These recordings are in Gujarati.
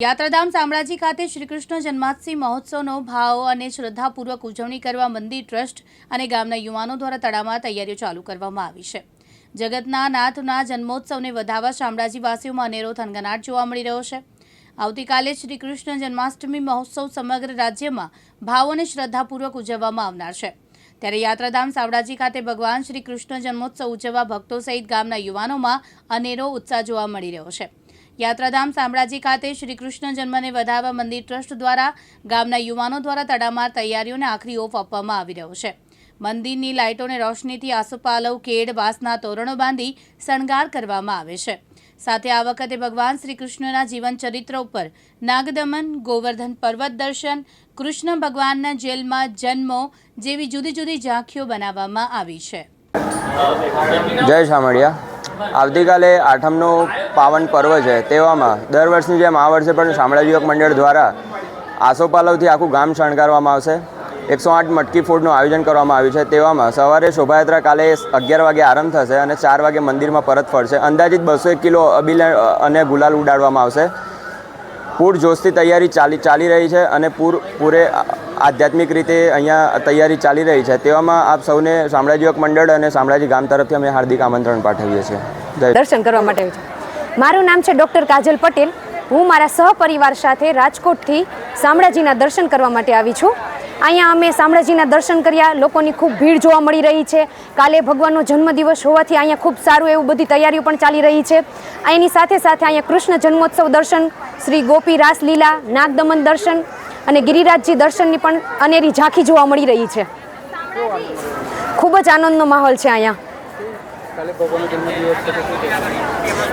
યાત્રાધામ શામળાજી ખાતે શ્રીકૃષ્ણ જન્માષ્ટમી મહોત્સવનો ભાવ અને શ્રદ્ધાપૂર્વક ઉજવણી કરવા મંદિર ટ્રસ્ટ અને ગામના યુવાનો દ્વારા તડામાર તૈયારીઓ ચાલુ કરવામાં આવી છે. જગતના નાથના જન્મોત્સવને વધાવવા શામળાજીવાસીઓમાં અનેરો થનગનાટ જોવા મળી રહ્યો છે. આવતીકાલે શ્રી કૃષ્ણ જન્માષ્ટમી મહોત્સવ સમગ્ર રાજ્યમાં ભાવ અને શ્રદ્ધાપૂર્વક ઉજવવામાં આવનાર છે. ત્યારે યાત્રાધામ શામળાજી ખાતે ભગવાન શ્રી કૃષ્ણ જન્મોત્સવ ઉજવવા ભક્તો સહિત ગામના યુવાનોમાં અનેરો ઉત્સાહ જોવા મળી રહ્યો છે. યાત્રાધામ શામળાજી ખાતે શ્રી કૃષ્ણ જન્મને વધાવવા મંદિર ટ્રસ્ટ દ્વારા ગામના યુવાનો દ્વારા તડામાર તૈયારીઓને આખરી ઓફ આપવામાં આવી રહ્યો છે. મંદિરની લાઇટોને રોશનીથી આસોપાલવ, કેડ, વાસના તોરણો બાંધી શણગાર કરવામાં આવે છે. સાથે આ વખતે ભગવાન શ્રી કૃષ્ણના જીવન ચરિત્ર ઉપર નાગદમન, ગોવર્ધન પર્વત દર્શન, કૃષ્ણ ભગવાનના જેલમાં જન્મો જેવી જુદી જુદી ઝાંખીઓ બનાવવામાં આવી છે. જય શામળિયા. આવતીકાલે આઠમનું પાવન પર્વ છે. તેવામાં દર વર્ષની જેમ આ વર્ષે પણ શામળાજી યુવક મંડળ દ્વારા આસોપાલવથી આખું ગામ શણગારવામાં આવશે. એકસો આઠ મટકી ફૂડનું આયોજન કરવામાં આવ્યું છે. તેવામાં સવારે શોભાયાત્રા કાલે અગિયાર વાગે આરંભ થશે અને ચાર વાગે મંદિરમાં પરત ફરશે. અંદાજિત બસો એક કિલો અબીલ અને ગુલાલ ઉડાડવામાં આવશે. પૂર જોશથી તૈયારી ચાલી ચાલી રહી છે અને પૂર પૂરે આધ્યાત્મિક રીતે અહીંયા તૈયારી ચાલી રહી છે, તેવામાં આપ સૌને શામળાજી મંડળ અને શામળાજી ગામ તરફથી અમે હાર્દિક આમંત્રણ પાઠવીએ છીએ. દર્શન કરવા માટે મારું નામ છે ડૉક્ટર કાજલ પટેલ. હું મારા સહપરિવાર સાથે રાજકોટથી શામળાજીના દર્શન કરવા માટે આવી છું. અહીંયા અમે શામળાજીના દર્શન કર્યા, લોકોની ખૂબ ભીડ જોવા મળી રહી છે. કાલે ભગવાનનો જન્મદિવસ હોવાથી અહીંયા ખૂબ સારું એવું બધી તૈયારીઓ પણ ચાલી રહી છે. એની સાથે સાથે અહીંયા કૃષ્ણ જન્મોત્સવ દર્શન, શ્રી ગોપી રાસલીલા નાગદમન દર્શન અને ગિરિરાજજી દર્શનની પણ અનેરી ઝાંખી જોવા મળી રહી છે. ખૂબ જ આનંદનો માહોલ છે અહીંયા.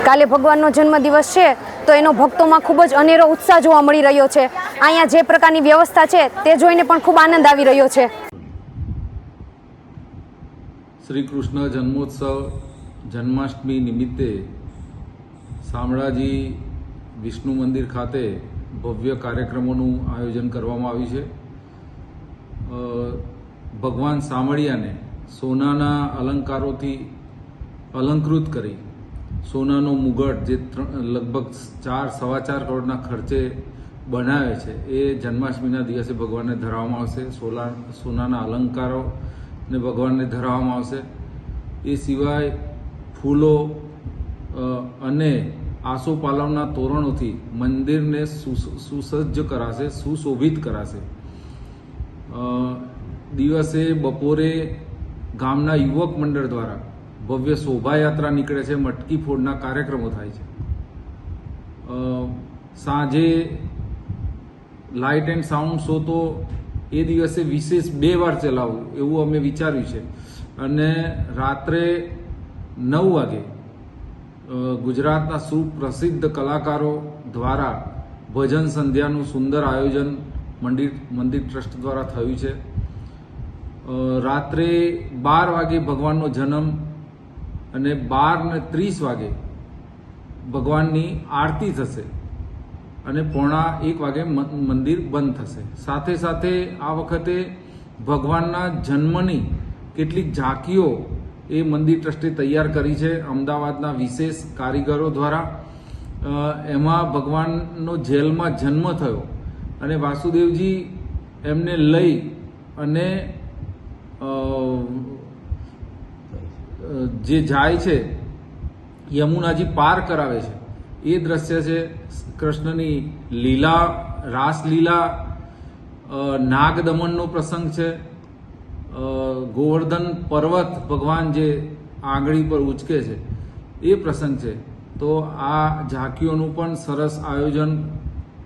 કાલે ભગવાનનો જન્મદિવસ છે, તો એનો ભક્તોમાં ખૂબ જ અનેરો ઉત્સાહ જોવા મળી રહ્યો છે. અહીંયા જે પ્રકારની વ્યવસ્થા છે, તે જોઈને પણ ખૂબ આનંદ આવી રહ્યો છે. શ્રી કૃષ્ણ જન્મોત્સવ જન્માષ્ટમી નિમિત્તે શામળાજી વિષ્ણુ મંદિર ખાતે ભવ્ય કાર્યક્રમોનું આયોજન કરવામાં આવ્યું છે. ભગવાન સામળિયાને સોનાના અલંકારોથી અલંકૃત કરી, સોનાનો મુગટ જે લગભગ ચાર, સવા ચાર કરોડના ખર્ચે બનાવે છે, એ જન્માષ્ટમીના દિવસે ભગવાનને ધરાવવામાં આવશે. સોલા, સોનાના અલંકારો ને ભગવાનને ધરાવવામાં આવશે. એ સિવાય ફૂલો અને આસોપાલવના તોરણોથી મંદિરને સુસજ્જ કરાશે, સુશોભિત કરાશે. દિવસે બપોરે ગામના યુવક મંડળ દ્વારા ભવ્ય શોભાયાત્રા નીકળે છે, મટકી ફોડના કાર્યક્રમો થાય છે. સાંજે લાઇટ એન્ડ સાઉન્ડ શો તો એ દિવસે વિશેષ બે વાર ચલાવવું એવું અમે વિચાર્યું છે. અને રાત્રે નવ વાગે ગુજરાતના સુપ્રસિદ્ધ કલાકારો દ્વારા ભજન સંધ્યાનું સુંદર આયોજન મંદિર મંદિર ટ્રસ્ટ દ્વારા થયું છે. રાત્રે બાર વાગે ભગવાનનો જન્મ અને બાર ને ત્રીસ વાગે ભગવાનની આરતી થશે અને પોણા એક વાગે મંદિર બંધ થશે. સાથે સાથે આ વખતે ભગવાનના જન્મની કેટલીક ઝાંકીઓ એ મંદિર ટ્રસ્ટે તૈયાર કરી છે અમદાવાદના વિશેષ કારીગરો દ્વારા. એમાં ભગવાનનો જેલમાં જન્મ થયો અને વાસુદેવજી એમને લઈ અને જે જાય છે, યમુનાજી પાર કરાવે છે. એ દ્રશ્ય છે કૃષ્ણની લીલા, રાસલીલા નાગદમનનો પ્રસંગ છે. ગોવર્ધન પર્વત ભગવાન જે આંગળી પર ઉચકે છે, એ પ્રસંગ છે. તો આ ઝાંકીઓનું પણ સરસ આયોજન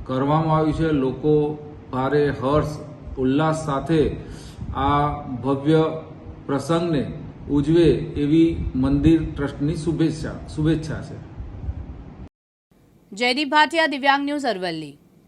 કરવામાં આવ્યું છે. લોકો ભારે હર્ષ, ઉલ્લાસ સાથે આ ભવ્ય પ્રસંગને ઉજવે એવી મંદિર ટ્રસ્ટની શુભેચ્છા શુભેચ્છા છે. જયદીપ ભાટિયા, દિવ્યાંગ ન્યૂઝ અરવલ્લી.